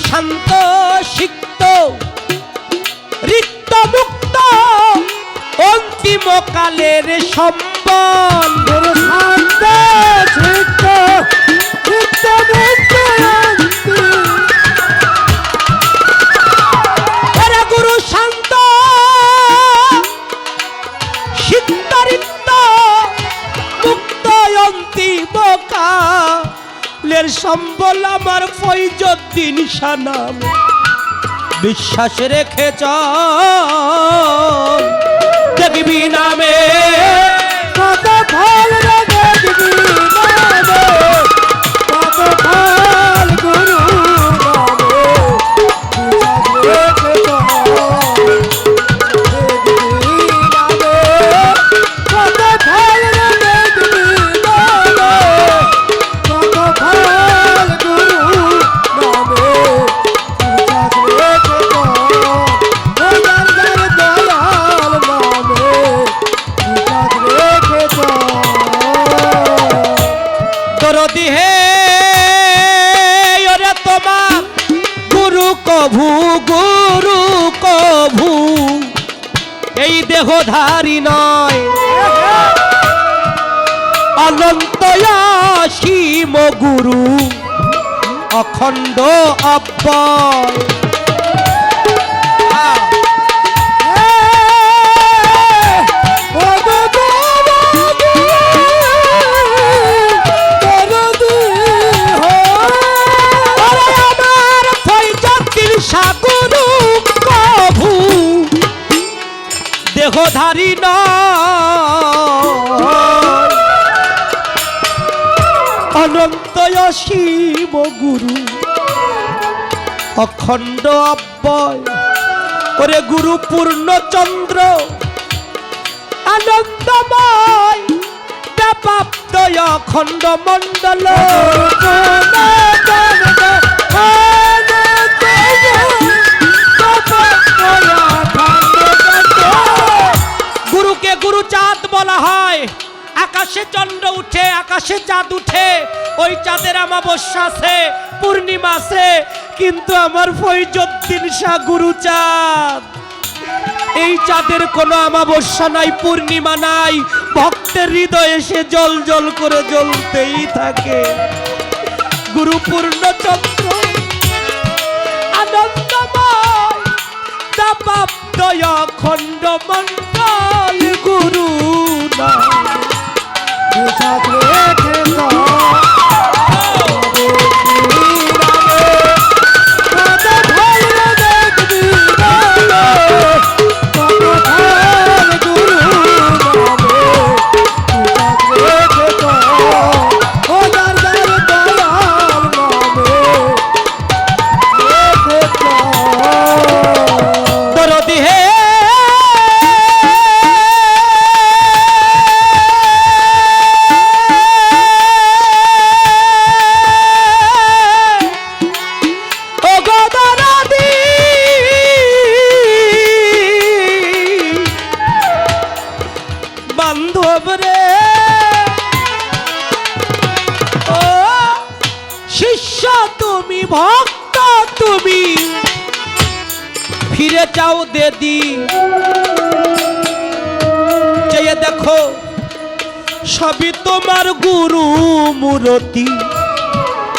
শান্ত সিক্ত রিক্ত মুক্ত অন্তিম কালের সম্বল গুরু শান্ত গুরু শান্ত সিক্তারিত্ত মুক্ত অন্তিম কালের সম্বল আমার ফৈজদ্দিন নিশানা বিশ্বাস রেখে চল নামে। কত ফল অখণ্ড অব্যয়। ওরে গুরু পূর্ণচন্দ্র আনন্দময় ব্যাপাপ্ত অখণ্ড মণ্ডল। গুরুকে গুরু চাঁদ বলা হয়। আকাশে চন্দ্র উঠে, আকাশে চাঁদ উঠে, ওই চাঁদের আমাবস্যা আছে, পূর্ণিমা আছে, কিন্তু আমার ফৈজদ্দিন শাহ গুরু চাঁদ। এই চাঁদের কোনো আমাবস্যা নাই, পূর্ণিমা নাই, ভক্তের হৃদয়ে সে জল জল করে জ্বলতেই থাকে। গুরু পূর্ণচন্দ্র আনন্দময় খণ্ড মণ্ডল, গুরু না দরদি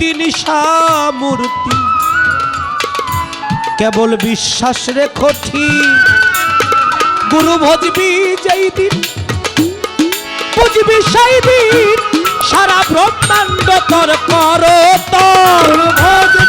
ফৈজদ্দিন মূর্তি। কেবল বিশ্বাস রেখো ঠিক। গুরু ভজবি যেই দিন, বুঝবি সেই দিন, সারা ব্রহ্মাণ্ড কর করো যেই ওরে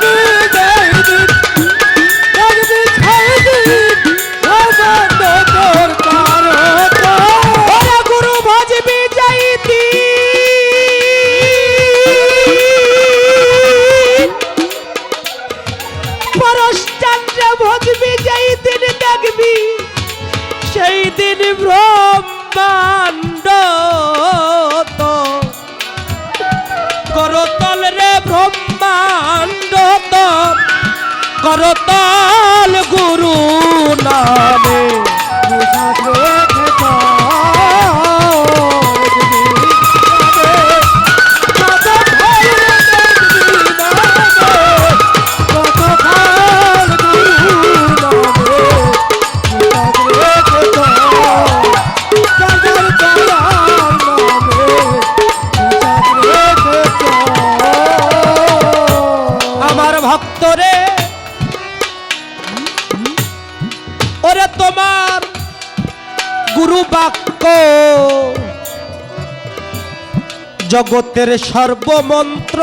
জগতের সর্বমন্ত্র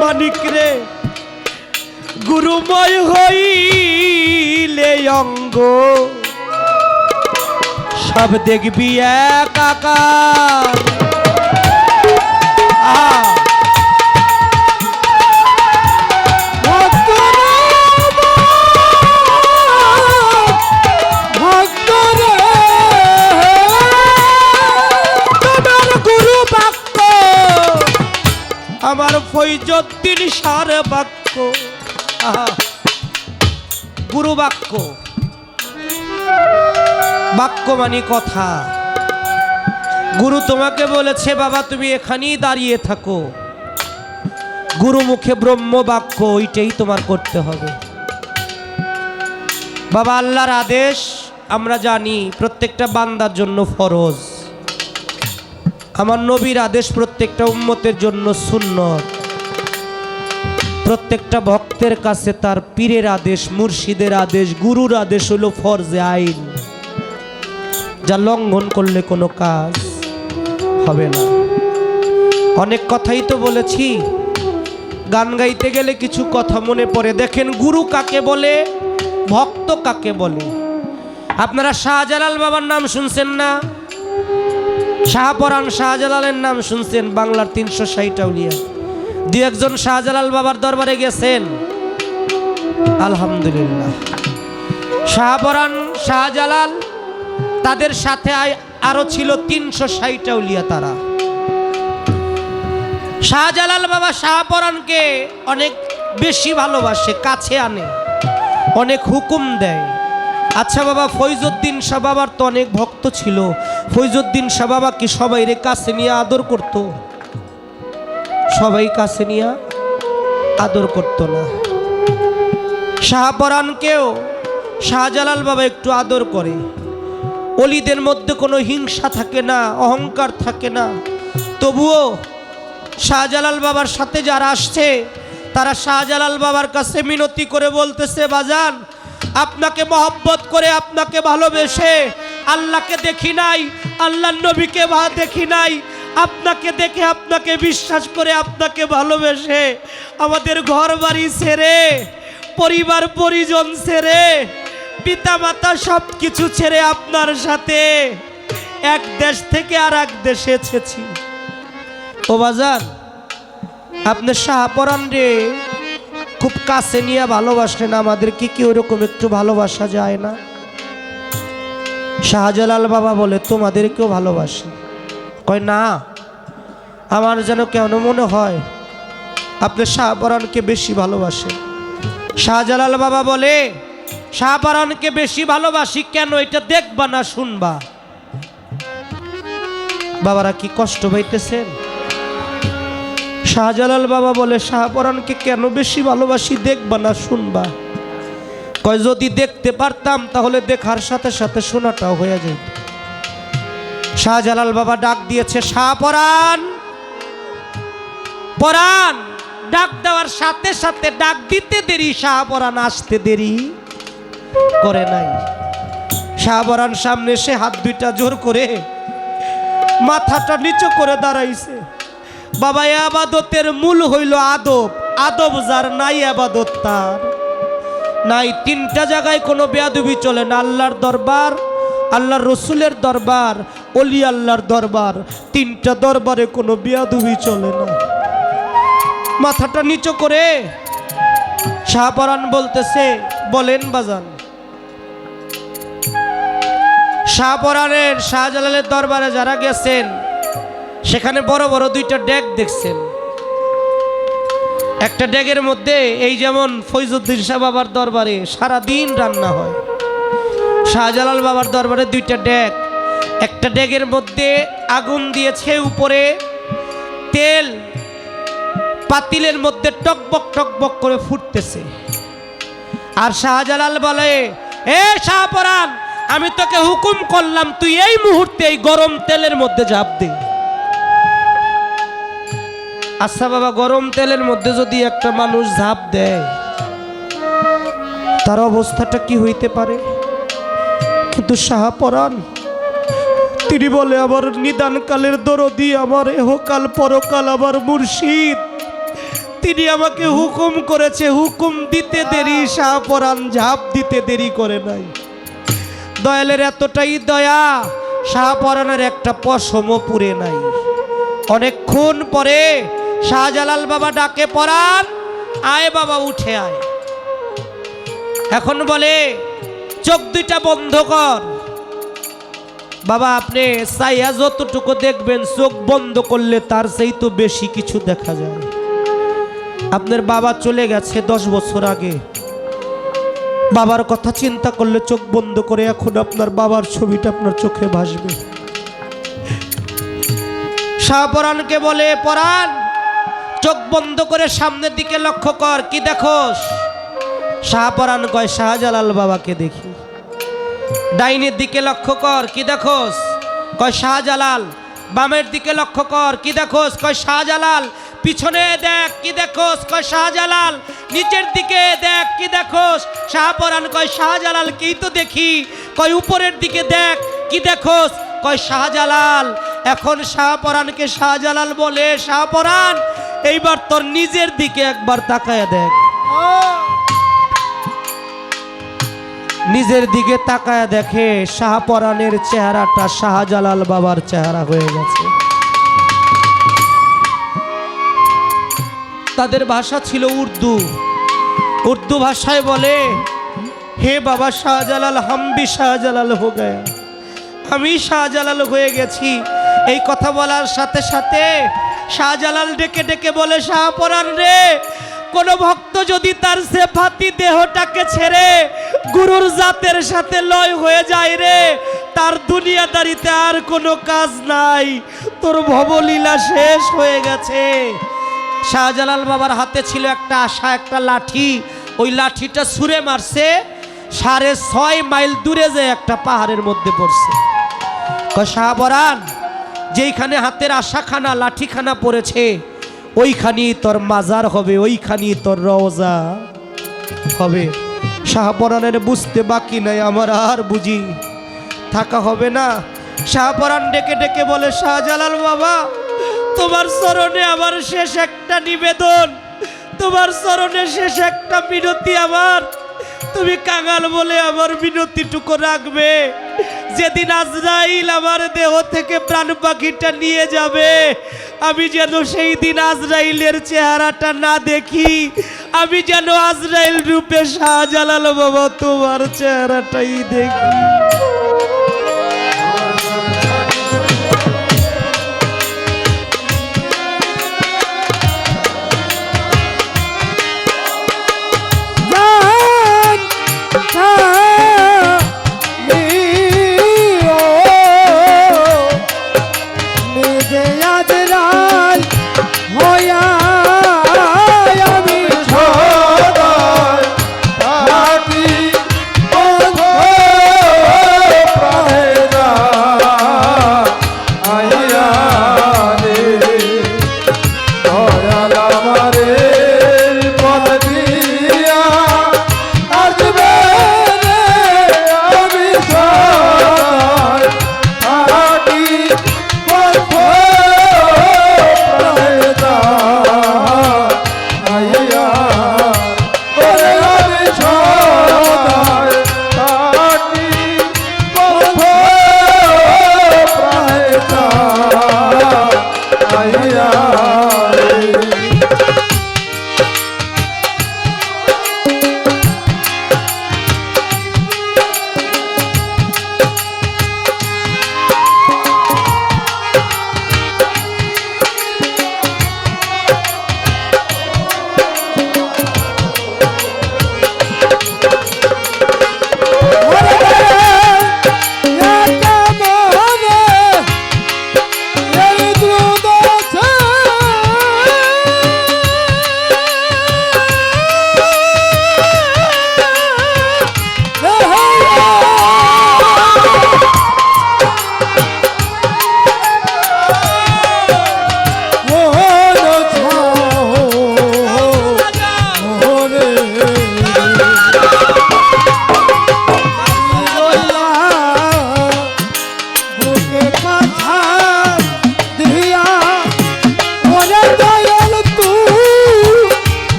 মানিক রে গুরুময় হইলে অঙ্গ। সব দেখবি একাকার আহা। তোমার ফৈজদ্দিন সার বাক্য। গুরু বাক্য। বাক্য মানে কথা। গুরু তোমাকে বলেছে, বাবা, তুমি এখানেই দাঁড়িয়ে থাকো। গুরু মুখে ব্রহ্ম বাক্য, ওইটাই তোমার করতে হবে। বাবা, আল্লাহর আদেশ, আমরা জানি প্রত্যেকটা বান্দার জন্য ফরজ। আমার নবীর আদেশ প্রত্যেকটা উম্মতের জন্য সুন্নত। প্রত্যেকটা ভক্তের কাছে তার পীরের আদেশ, মুর্শিদের আদেশ, গুরুর আদেশ হলো ফরজে আইন। যা লঙ্ঘন করলে কোনো কাজ হবে না। অনেক কথাই তো বলেছি। গান গাইতে গেলে কিছু কথা মনে পড়ে। দেখেন গুরু কাকে বলে, ভক্ত কাকে বলে? আপনারা শাহজালাল বাবার নাম শুনছেন না? শাহপরান শাহজালালের নাম শুনছেন বাংলার তিনশো ষাট আউলিয়া। দু একজন শাহজালাল বাবার দরবারে গেছেন। আলহামদুলিল্লাহ। শাহপরান শাহজালাল, তাদের সাথে আরও ছিল তিনশো ষাট আউলিয়া তারা। শাহজালাল বাবা শাহপরানকে অনেক বেশি ভালোবাসে, কাছে আনে, অনেক হুকুম দেয়। আচ্ছা বাবা, ফৈজুদ্দিন শাহ বাবার তো অনেক ভক্ত ছিল। ফৈজুদ্দিন শাহ বাবা কি সবাই রে কাছে নিয়ে আদর করত। সবাই কাছে নিয়ে আদর করত না। শাহপরানকেও শাহজালাল বাবা একটু আদর করে। অলিদের মধ্যে কোনো হিংসা থাকে না, অহংকার থাকে না। তবুও শাহজালাল বাবার সাথে যারা আসছে, তারা শাহজালাল বাবার কাছে মিনতি করে বলতেছে, বাজান, আপনাকে মহব্বত করে আপনাকে ভালোবেসে আল্লাহকে দেখি নাই, আল্লাহর নবীকে দেখি নাই আপনাকে দেখে আপনাকে বিশ্বাস করে আপনাকে ভালোবেসে আমাদের ঘর বাড়ি ছেড়ে, পরিবার, পরিজন ছেড়ে পিতা মাতা সব কিছু ছেড়ে আপনার সাথে এক দেশ থেকে আর এক দেশে এসেছি। ও বাজার আপনি শাহপরান রে, খুব কাছে নিয়ে ভালোবাসলেন আমাদেরকে কি কি ওরকম একটু ভালোবাসা যায় না? শাহজালাল বাবা বলে, তোমাদেরকেও ভালোবাসি। কয় না, আমার যেন কেন মনে হয় আপনি শাহপরানকে বেশি ভালোবাসেন। শাহজালাল বাবা বলে শাহপরানকে বেশি ভালোবাসি কেন, এটা দেখবা না, শুনবা। বাবারা কি কষ্ট পাইতেছেন? শাহজালাল বাবা বলে শাহপরানকে কেন বেশি ভালোবাসি দেখবা না, শুনবা। কয়, যদি দেখতে পারতাম, তাহলে দেখার সাথে সাথে শোনাটাও হয়ে যেত শাহজালাল বাবা ডাক দিয়েছে শাহপরান পরাণ! ডাক দেওয়ার সাথে সাথে ডাক দিতে দেরি, শাহ শাহপরান আসতে দেরি। করে নাই। শাহপরান সামনে এসে হাত দুইটা জোর করে মাথাটা নিচু করে দাঁড়াইছে। বাবা আবাদতের মূল হইল আদব। আদব যার নাই, আবাদত তার। নাই, তিনটা জায়গায় কোনো বেয়াদবি চলে না। আল্লাহর দরবার আল্লাহর রসুলের দরবার, অলি আল্লাহর দরবার, তিনটা দরবারে কোনো বেয়াদবি চলে না। মাথাটা নিচু করে শাহপরান বলতেছে, বলেন বাজান। শাহপরানের শাহজালালের দরবারে যারা গেছেন, সেখানে বড় বড় দুইটা ডেক দেখছেন। একটা ডেগের মধ্যে এই যেমন ফৈজুদ্দিন শাহ বাবার দরবারে সারা দিন রান্না হয়। শাহজালাল বাবার দরবারে দুইটা ডেক। একটা ডেগের মধ্যে আগুন দিয়েছে উপরে। তেল পাতিলের মধ্যে টকবক টকবক করে ফুটতেছে। আর শাহজালাল বলে, এ শাহপরান আমি তোকে হুকুম করলাম, তুই এই মুহূর্তে এই গরম তেলের মধ্যে ঝাঁপ দে। আচ্ছা বাবা, গরম তেলের মধ্যে যদি একটা মানুষ ঝাঁপ দেয়, তার অবস্থাটা কি হইতে পারে? কিন্তু শাহপরান তিনি বলে, আমার নিদানকালের দরদি, আমার এহকাল, পরকাল আমার মুর্শিদ। তিনি আমাকে হুকুম করেছে, হুকুম দিতে দেরি শাহপরান ঝাঁপ দিতে দেরি করে নাই। দয়ালের এতটাই দয়া শাহপরানের একটা পশমও পুরে নাই। অনেকক্ষণ পরে শাহজালাল বাবা ডাকে পরান আয় বাবা, উঠে আয়। এখন বলে চোখ দুইটা বন্ধ কর। বাবা, আপনি চাইয়া যতটুকু দেখবেন, চোখ বন্ধ করলে তার সেই তো বেশি কিছু দেখা যায়। আপনার বাবা চলে গেছে দশ বছর আগে। বাবার কথা চিন্তা করলে চোখ বন্ধ করে এখন আপনার বাবার ছবিটা আপনার চোখে ভাসবে। শাহপরানকে বলে পরাণ চোখ বন্ধ করে সামনের দিকে লক্ষ্য কর, কি দেখোস? শাহপরান কয়, শাহজালাল বাবাকে দেখি। ডাইনের দিকে লক্ষ্য কর, কি দেখোস? কয় শাহজালাল, বামের দিকে লক্ষ্য কর, কি দেখোস? কয় শাহজালাল, পিছনে দেখ, কি দেখোস? কয় শাহজালাল, নিচের দিকে দেখ, কি দেখোস? শাহপরান কয় শাহজালাল, কি তো দেখি? কয় উপরের দিকে দেখ, কি দেখোস? কয় শাহজালাল, এখন শাহপরানকে শাহজালাল বলে শাহপরান এইবার তোর নিজের দিকে একবার তাকায় দেখ। নিজের দিকে তাকায় দেখে শাহপরানের চেহারাটা শাহজালাল বাবার চেহারা হয়ে গেছে। তাদের ভাষা ছিল উর্দু। উর্দু ভাষায় বলে, হে বাবা শাহজালাল হাম্বি শাহজালাল হো গয়া। আমি শাহজালাল হয়ে গেছি। এই কথা বলার সাথে সাথে শাহজালাল ডেকে ডেকে বলে শাহপরান রে, কোন ভক্ত যদি তার সেফাতি দেহটাকে ছেড়ে গুরুর জাতের সাথে লয় হয়ে যায় রে। তার দুনিয়াদারিতে আর কোনো কাজ নাই। তোর ভবলীলা শেষ হয়ে গেছে। শাহজালাল বাবার হাতে ছিল একটা আশা, একটা লাঠি। ওই লাঠিটা ছুঁড়ে মারছে। সাড়ে ছয় মাইল দূরে যে একটা পাহাড়ের মধ্যে পড়ছে। শাহবরান, যেইখানে হাতের আশাখানা, লাঠিখানা পড়েছে, ওইখানেই তোর মাজার হবে, ওইখানেই তোর রওজা হবে। শাহপরানের বুঝতে বাকি নাই, আমার আর বুঝি। থাকা হবে না। শাহপরান ডেকে ডেকে বলে, শাহজালাল বাবা, তোমার চরণে আমার শেষ একটা নিবেদন। তোমার চরণে শেষ একটা মিনতি আমার। তুমি কাঙাল বলে আমার মিনতিটুকু রাখবে। যেদিন আজরাইল আমার দেহ থেকে প্রাণ পাখিটা নিয়ে যাবে, আমি যেন সেই দিন আজরাইলের চেহারাটা না দেখি। আমি যেন আজরাইল রূপে শাহজালাল বাবা তোমার চেহারাটাই দেখি।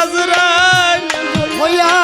আজরাইল রফিক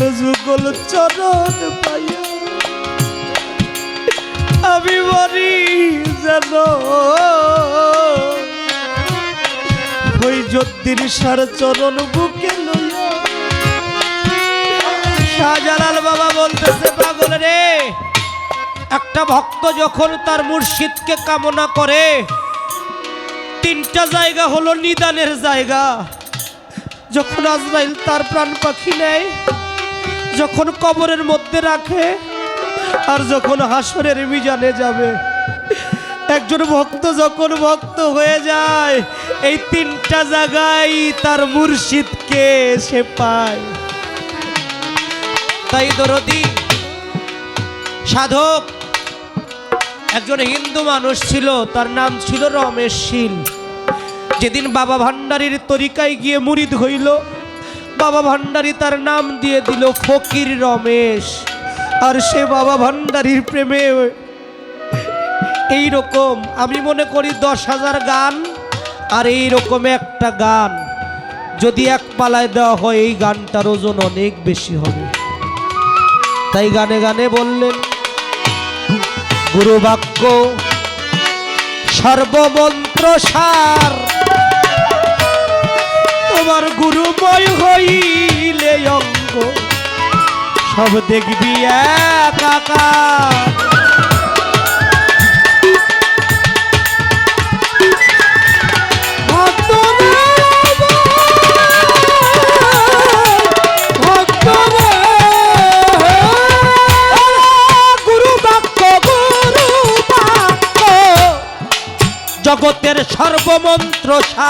তোমার যুগল চরণ পাইয়া আমি মরি যেন। ওই যদ্দিন সার চরণ বুকে লইয়া শাহজালাল বাবা বলতেছে, পাগল রে, একটা ভক্ত যখন তার মুর্শিদকে কামনা করে, তিনটা জায়গা হলো নিদানের জায়গা। যখন আজরাইল তার প্রাণ পাখি নেয় যখন কবরের মধ্যে রাখে, আর যখন হাসরের মিজানে যাবে, একজন ভক্ত যখন ভক্ত হয়ে যায়, এই তিনটা জায়গায় তার মুর্শিদকে সে পায়। তাই দরদি, সাধক, একজন হিন্দু মানুষ ছিল, তার নাম ছিল রমেশ শীল। যেদিন বাবা ভান্ডারীর তরিকায় গিয়ে মুরিদ হইল বাবা ভান্ডারী তার নাম দিয়ে দিল ফকির রমেশ। আর সে বাবা ভান্ডারীর প্রেমে এই রকম আমি মনে করি দশ হাজার গান, আর এই রকম একটা গান যদি এক পালায় দেওয়া হয়, এই গানটার ওজন অনেক বেশি হবে। তাই গানে গানে বললেন, গুরু বাক্য সর্বমন্ত্র সার। আমার গুরুময় হইলে অঙ্গ। সব দেখবি একা জগতের সর্বমন্ত্র সা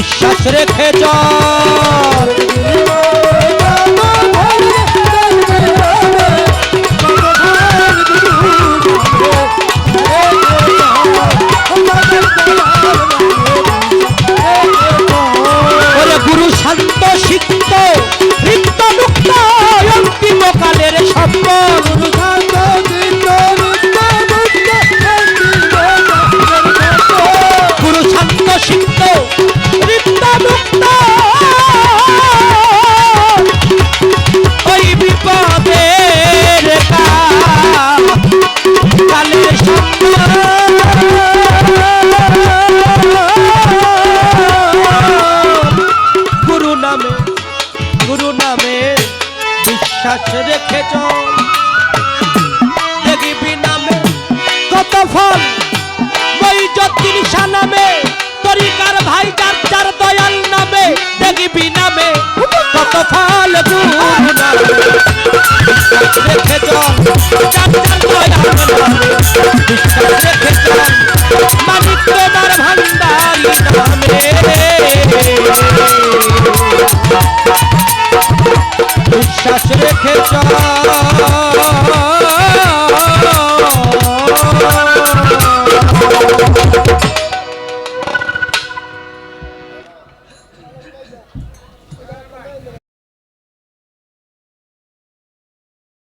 বিশ্বাস রেখে যা গুরু নামে বিশ্বাস রেখেছ। দেখিবি নামে কত ফল, ওই যতিনিশা নামে, তরিকার ভাই চার যার দয়াল নামে দেখিবি নামে কত ফল গুরু নামে। রেখেছ দয়াল নামে, বিশ্বাস রেখেছ মানিক বিশ্বাস রেখে চল